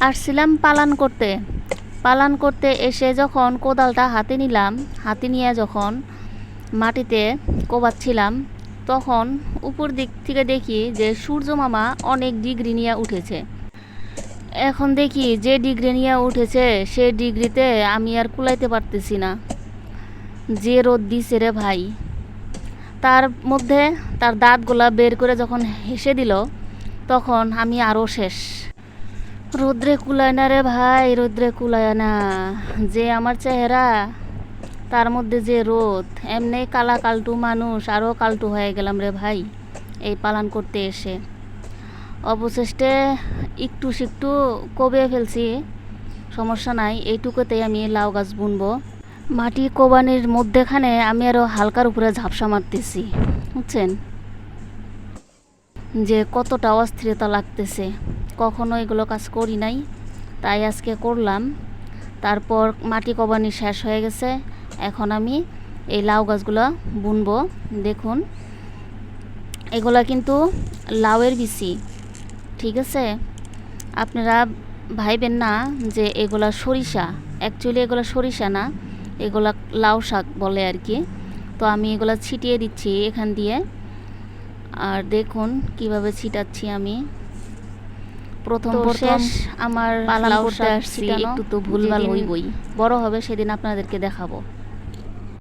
আসছিলাম পালান করতে। পালান করতে এসে যখন কোদালটা হাতে নিলাম, হাতে নিয়ে যখন মাটিতে কোবাচ্ছিলাম, তখন উপর দিক থেকে দেখি যে সূর্য মামা অনেক ডিগ্রি নিয়ে উঠেছে। এখন দেখি যে ডিগ্রি নিয়ে উঠেছে, সে ডিগ্রিতে আমি আর কুলাইতে পারতেছি না। যে রোদ দিছে রে ভাই। তার মধ্যে তার দাঁতগুলা বের করে যখন হেসে দিল, তখন আমি আরও শেষ। রোদ্রে কুলায় না রে ভাই, রোদ্রে কুলায় না যে আমার চেহারা, তার মধ্যে যে রোদ, এমনি কালা কালটু মানুষ আরও কালটু হয়ে গেলাম রে ভাই, এই পালন করতে এসে। অবশেষে একটু সিকটু কবে ফেলছি, সমস্যা নাই, এইটুকুতেই আমি লাউ গাছ বুনবো। মাটি কোবানির মধ্যেখানে আমি আরও হালকার উপরে ঝাপসা মারতেছি, বুঝছেন? যে কতটা অস্থিরতা লাগতেছে। কখনো এগুলো কাজ করি নাই, তাই আজকে করলাম। তারপর মাটি কবানি শেষ হয়ে গেছে, এখন আমি এই লাউ গাছগুলো বুনবো, দেখুন। এগুলা কিন্তু লাউয়ের বিচি, ঠিক আছে? আপনারা ভাইবেন না যে এগুলা সরিষা অ্যাকচুয়ালি এগুলা সরিষা না, এগুলা লাউ শাক বলে আর কি। তো আমি এগুলা ছিটিয়ে দিচ্ছি এখান দিয়ে, আর দেখুন কীভাবে ছিটাচ্ছি আমি। প্রথম প্রথম শেষ আমার লাউ শাক আসছি, একটু তো ভুলভাল হইবই। বড় হবে সেদিন আপনাদেরকে দেখাবো